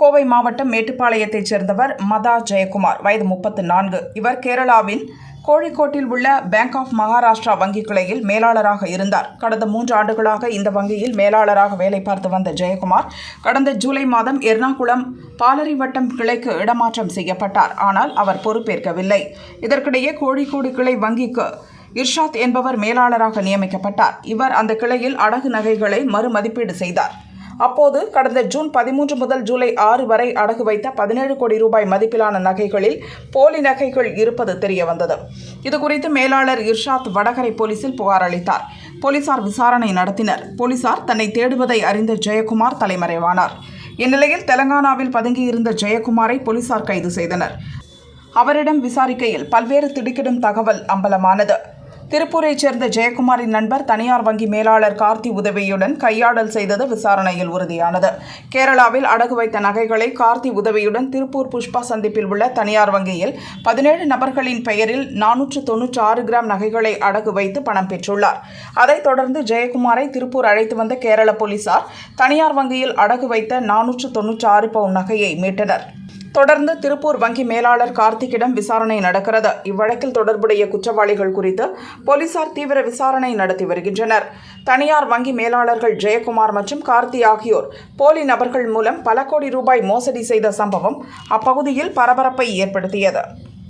கோவை மாவட்டம் மேட்டுப்பாளையத்தைச் சேர்ந்தவர் மதா ஜெயக்குமார். வயது முப்பத்து நான்கு. இவர் கேரளாவின் கோழிக்கோட்டில் உள்ள பேங்க் ஆஃப் மகாராஷ்டிரா வங்கி கிளையில் மேலாளராக இருந்தார். கடந்த மூன்று ஆண்டுகளாக இந்த வங்கியில் மேலாளராக வேலை பார்த்து வந்த ஜெயக்குமார் கடந்த ஜூலை மாதம் எர்ணாகுளம் பாலரிவட்டம் கிளைக்கு இடமாற்றம் செய்யப்பட்டார். ஆனால் அவர் பொறுப்பேற்கவில்லை. இதற்கிடையே கோழிக்கோடு கிளை வங்கிக்கு இர்ஷாத் என்பவர் மேலாளராக நியமிக்கப்பட்டார். இவர் அந்த கிளையில் அடகு நகைகளை மறுமதிப்பீடு செய்தார். அப்போது கடந்த ஜூன் பதிமூன்று முதல் ஜூலை ஆறு வரை அடகு வைத்த பதினேழு கோடி ரூபாய் மதிப்பிலான நகைகளில் போலி நகைகள் இருப்பது தெரிய வந்தது இதுகுறித்து மேலாளர் இர்ஷாத் வடகரை போலீசில் புகார் அளித்தார். போலீசார் விசாரணை நடத்தினர். போலீசார் தன்னை தேடுவதை அறிந்த ஜெயக்குமார் தலைமறைவானார். இந்நிலையில் தெலங்கானாவில் பதுங்கியிருந்த ஜெயக்குமாரை போலீசார் கைது செய்தனர். அவரிடம் விசாரிக்கையில் பல்வேறு திடுக்கிடும் தகவல் அம்பலமானது. திருப்பூரைச் சேர்ந்த ஜெயக்குமாரின் நண்பர் தனியார் வங்கி மேலாளர் கார்த்தி உதவியுடன் கையாடல் செய்தது விசாரணையில் உறுதியானது. கேரளாவில் அடகு வைத்த நகைகளை கார்த்தி உதவியுடன் திருப்பூர் புஷ்பா சந்திப்பில் உள்ள தனியார் வங்கியில் பதினேழு நபர்களின் பெயரில் நானூற்று தொன்னூற்றி ஆறு கிராம் நகைகளை அடகு வைத்து பணம் பெற்றுள்ளார். அதைத் தொடர்ந்து ஜெயக்குமாரை திருப்பூர் அழைத்து வந்த கேரள போலீசார் தனியார் வங்கியில் அடகு வைத்த நானூற்று தொன்னூற்றி ஆறு பவுன் நகையை மீட்டனர். தொடர்ந்து திருப்பூர் வங்கி மேலாளர் கார்த்திக்கிடம் விசாரணை நடக்கிறது. இவ்வழக்கில் தொடர்புடைய குற்றவாளிகள் குறித்து போலீசார் தீவிர விசாரணை நடத்தி வருகின்றனர். தனியார் வங்கி மேலாளர்கள் ஜெயக்குமார் மற்றும் கார்த்தி ஆகியோர் போலி நபர்கள் மூலம் பல கோடி ரூபாய் மோசடி செய்த சம்பவம் அப்பகுதியில் பரபரப்பை ஏற்படுத்தியது.